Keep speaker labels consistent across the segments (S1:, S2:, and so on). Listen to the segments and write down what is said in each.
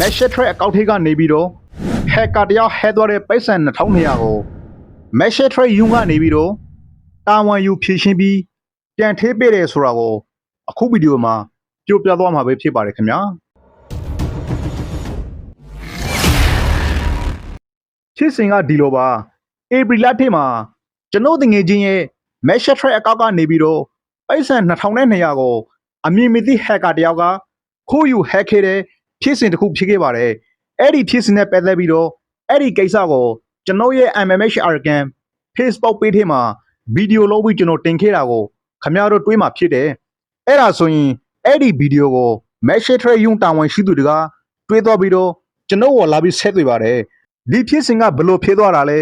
S1: Mesh Trade အကောင့်ထိကနေပြီးတော့ hacker တယောက် hack သွားတဲ့ပိုက်ဆံ2200ကို Mesh Trade ယူကနေပြီးတော့တာဝန်ယူဖြည့်ရှင်းပြီးပြန်ထေးပေးတယ်ဆိုတာကိုအခုဗီဒီယိုမှာပြောပြသွားမှာပဲဖြစ်ပါတယ်ခင်ဗျာဖြစ်စဉ်ကဒီလိုပါဧပြီလထဲမှာကျွန်တော်တငယ်ချင်းရဲ့ Mesh Trade အကောင့်ကနေပြီးတော့ပိုက်ဆံ2200ကိုအမည်မသိ hacker တယောက်ကခိုးယူ hack ခဲ့တဲ့ ဖြစ်စဉ်တစ်ခုဖြစ်ခဲ့ပါတယ်အဲ့ဒီဖြစ်စဉ်နဲ့ပတ်သက်ပြီးတော့အဲ့ဒီကိစ္စကိုကျွန်တော်ရဲ့ MMH Arkan Facebook page ထဲမှာဗီဒီယိုလုပ်ပြီးကျွန်တော်တင်ခဲ့တာကိုခင်ဗျားတို့တွေးမှာဖြစ်တယ်အဲ့ဒါဆိုရင်အဲ့ဒီဗီဒီယိုကို Mesh Trade ယုံတာဝန်ရှိသူတွေကတွေးသွားပြီးတော့ကျွန်တော်ကိုလာပြီးဆက်တွေ့ပါတယ်ဒီဖြစ်စဉ်ကဘယ်လိုဖြစ်သွားတာလဲ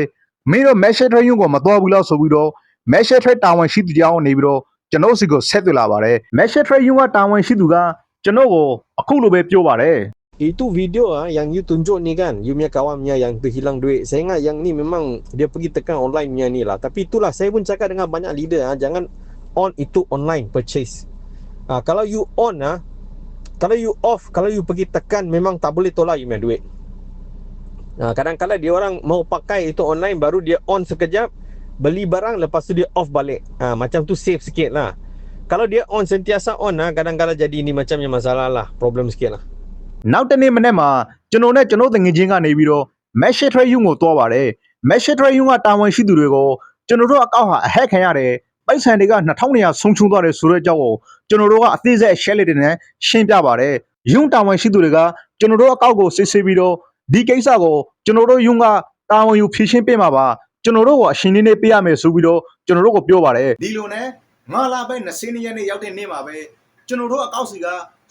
S1: မင်းတို့ Mesh Trade ယုံကိုမတော်ဘူးလားဆိုပြီးတော့ Mesh Trade တာဝန်ရှိသူကြောင်းနေပြီးတော့ကျွန်တော်စီကိုဆက်တွေ့လာပါတယ် Mesh Trade ယုံကတာဝန်ရှိသူက ကျွန်တော်ကိုအခုလိုပဲပြောပါတယ်
S2: Itu video ah yang you tunjuk ni kan, you punya kawan punya yang terhilang duit. Saya ingat yang ni memang dia pergi tekan online punya ni lah. Tapi itulah saya pun cakap dengan banyak leader ah, jangan on itu online purchase. Ah kalau you on ah, kalau you off, kalau you pergi tekan memang tak boleh tolak you punya duit. Ah kadang-kadang dia orang mau pakai itu online baru dia on sekejap, beli barang lepas tu dia off balik. Ah macam tu safe sikit lah. Kalau dia on sentiasa on ah, kadang-kadang jadi ini macamnya masalah lah, problem sikit lah.
S1: နောက်တနေ့မနေ့မှာကျွန်တော်နဲ့ကျွန်တော်တငယ်ချင်းကနေပြီးတော့ Mesh Trade ယုံကိုတွားပါတယ် Mesh Trade ယုံကတာဝန်ရှိသူတွေကိုကျွန်တော်တို့အကောက်ဟာအဟက်ခံရတယ်ပိုက်ဆံတွေက2200ဆုံးချုံသွားတယ်ဆိုတဲ့အကြောင်းကိုကျွန်တော်တို့ကအသေးစိတ် share လေးတွေနဲ့ရှင်းပြပါတယ်ယုံတာဝန်ရှိသူတွေကကျွန်တော်တို့အကောက်ကိုစစ်ဆေးပြီးတော့ဒီကိစ္စကိုကျွန်တော်တို့ယုံကတာဝန်ယူဖြည့်ရှင်းပေးမှာပါကျွန်တော်တို့ကိုအရှင်လေးလေးပေးရမယ်ဆိုပြီးတော့ကျွန်တော်တို့ကိုပြောပါတယ်ဒီလိုနဲ့ ငါလာပဲ20ရက်နေ့ရောက်တဲ့နေ့မှာပဲကျွန်တော်တို့အကောက်စီက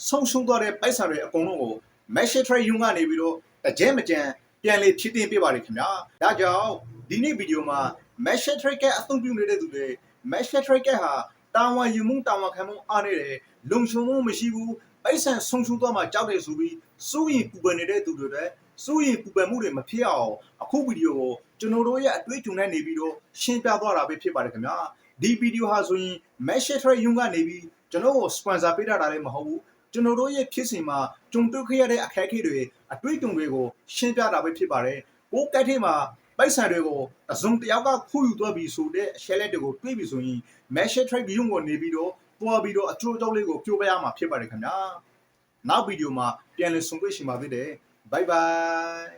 S1: ဆုံးရှုံးသွားတဲ့ပိုက်ဆံတွေအကုန်လုံးကို Mesh Trade ယုံကနေပြီးတော့အကျဲမကြံပြန်လေဖြစ်တင်ပေးပါလိမ့်ခင်ဗျာဒါကြောင့်ဒီနေ့ဗီဒီယိုမှာ Mesh Trade ကအသုံးပြုနေတဲ့သူတွေ Mesh Trade ကဟာတာဝန်ယူမှုတာဝန်ခံမှုအားနေတယ်လုံခြုံမှုမရှိဘူးပိုက်ဆံဆုံးရှုံးသွားမှကြောက်တယ်ဆိုပြီးစိုးရင်ပူပန်နေတဲ့သူတွေလည်းစိုးရင်ပူပန်မှုတွေမဖြစ်အောင်အခုဗီဒီယိုကိုကျွန်တော်တို့ရဲ့အတွေ့အကြုံနဲ့နေပြီးတော့ရှင်းပြသွားတာပဲဖြစ်ပါတယ်ခင်ဗျာဒီဗီဒီယိုဟာဆိုရင် Mesh Trade ယုံကနေပြီးကျွန်တော်ကို sponsor ပေးတာလည်းမဟုတ်ဘူးကျွန်တော်တို့ရဲ့ဖြစ်စဉ်မှာကြုံတွေ့ခဲ့ရတဲ့အခက်အခဲတွေအတွေ့အကြုံတွေကိုရှင်းပြတာပဲဖြစ်ပါတယ်။ကိုယ်ကက်ထဲမှာပိုက်ဆံတွေကိုအစုံတစ်ယောက်ကခုယူသွားပြီဆိုတဲ့အချက်လက်တွေကိုတွေးပြီဆိုရင် mesh trade ရုံကိုနေပြီးတော့တွားပြီးတော့အကျိုးအကြောင်းလေးကိုပြောပြရမှာဖြစ်ပါတယ်ခင်ဗျာ။နောက်ဗီဒီယိုမှာပြန်လည်ဆုံတွေ့ရှင်ပါသေးတယ်။ Bye bye